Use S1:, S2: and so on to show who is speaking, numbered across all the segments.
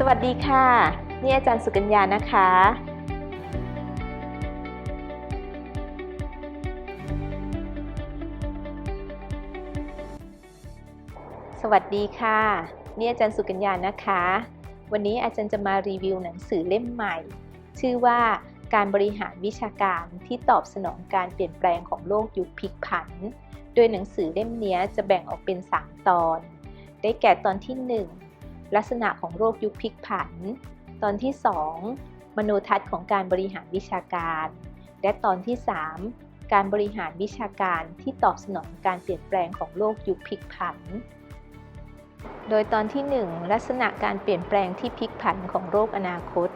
S1: สวัสดีค่ะ นี่อาจารย์สุกัญญานะคะ สวัสดีค่ะ นี่อาจารย์สุกัญญานะคะ วันนี้อาจารย์จะมารีวิวหนังสือเล่มใหม่ ชื่อว่าการบริหารวิชาการที่ตอบสนองการเปลี่ยนแปลงของโลกยุคพลิกผัน โดยหนังสือเล่มนี้จะแบ่งออกเป็น 3 ตอน ได้แก่ตอนที่ 1 ลักษณะของโรคยุคพลิกผัน ตอนที่ 2 มโนทัศน์ของการบริหารวิชาการ และตอนที่ 3 การบริหารวิชาการที่ตอบสนองการเปลี่ยนแปลงของโลกยุคพลิกผัน โดยตอนที่ 1 ลักษณะการเปลี่ยนแปลงที่พลิกผันของโรคอนาคต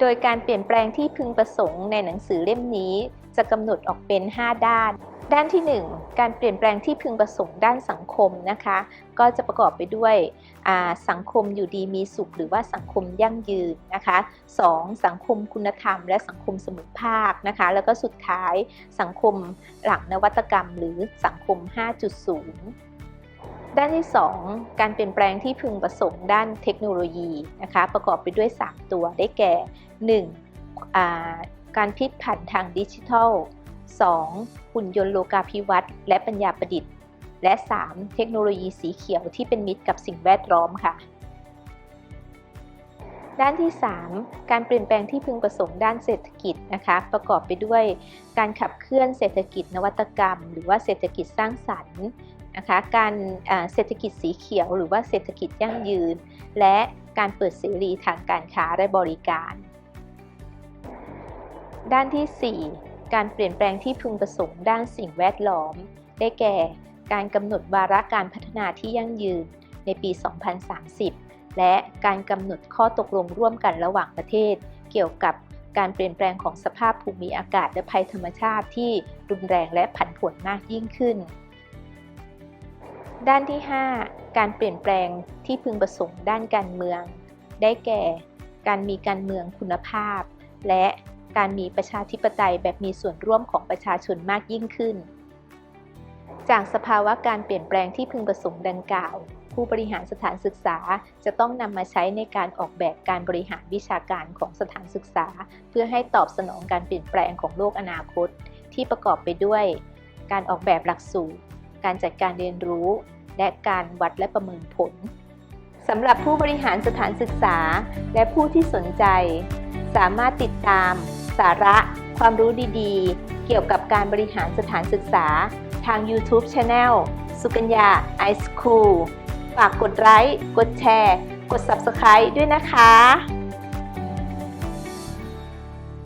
S1: โดยการเปลี่ยนแปลงที่พึงประสงค์ในหนังสือเล่มนี้ จะกำหนดออกเป็น 5 ด้าน ด้านที่ 1 การเปลี่ยนแปลงที่พึงประสงค์ด้านสังคมนะคะ ก็จะประกอบไปด้วยสังคมอยู่ดีมีสุข หรือว่าสังคมยั่งยืนนะคะ 2. สังคมคุณธรรม และสังคมเสมอภาคนะคะ แล้วก็สุดท้ายสังคมหลังนวัตกรรม หรือสังคม 5.0ด้านที่ 2 การเปลี่ยนแปลงที่พึงประสงค์ด้านเทคโนโลยีนะคะประกอบไปด้วย 3 ตัวได้แก่ 1. การพลิกผันทางดิจิทัล 2. หุ่นยนต์โลกาภิวัตน์และปัญญาประดิษฐ์ และ 3. เทคโนโลยีสีเขียวที่เป็นมิตรกับสิ่งแวดล้อมค่ะ ด้านที่ 3 การเปลี่ยนแปลงที่พึงประสงค์ด้านเศรษฐกิจนะคะ ประกอบไปด้วยการขับเคลื่อนเศรษฐกิจนวัตกรรม หรือว่าเศรษฐกิจสร้างสรรค์นะคะการเศรษฐกิจสีเขียว หรือว่าเศรษฐกิจยั่งยืน และการเปิดเสรีทางการค้าและบริการ ด้านที่ 4 การเปลี่ยนแปลงที่พึงประสงค์ด้านสิ่งแวดล้อม ได้แก่ การกำหนดวาระการพัฒนาที่ยั่งยืนในปี 2030 และการกำหนดข้อตกลงร่วมกันระหว่างประเทศ เกี่ยวกับการเปลี่ยนแปลงของสภาพภูมิอากาศและภัยธรรมชาติที่รุนแรงและผันผวนมากยิ่งขึ้น ด้านที่ 5 การเปลี่ยนแปลงที่พึงประสงค์ด้านการเมือง ได้แก่ การมีการเมืองคุณภาพ และ การมีประชาธิปไตยแบบมีส่วนร่วมของประชาชนมากยิ่งขึ้น จากสภาวะการเปลี่ยนแปลงที่พึงประสงค์ดังกล่าว ผู้บริหารสถานศึกษาจะต้องนำมาใช้ในการออกแบบการบริหารวิชาการของสถานศึกษา เพื่อให้ตอบสนองการเปลี่ยนแปลงของโลกอนาคต ที่ประกอบไปด้วย การออกแบบหลักสูตร การจัดการเรียนรู้ และการวัดและประเมินผลสำหรับผู้บริหารสถานศึกษาและผู้ที่สนใจ สามารถติดตาม สาระ ความรู้ดีๆ เกี่ยวกับการบริหารสถานศึกษา ทาง YouTube Channel สุกัญญาไอสคูลฝากกดไลค์ กดแชร์ กด Subscribe ด้วยนะคะ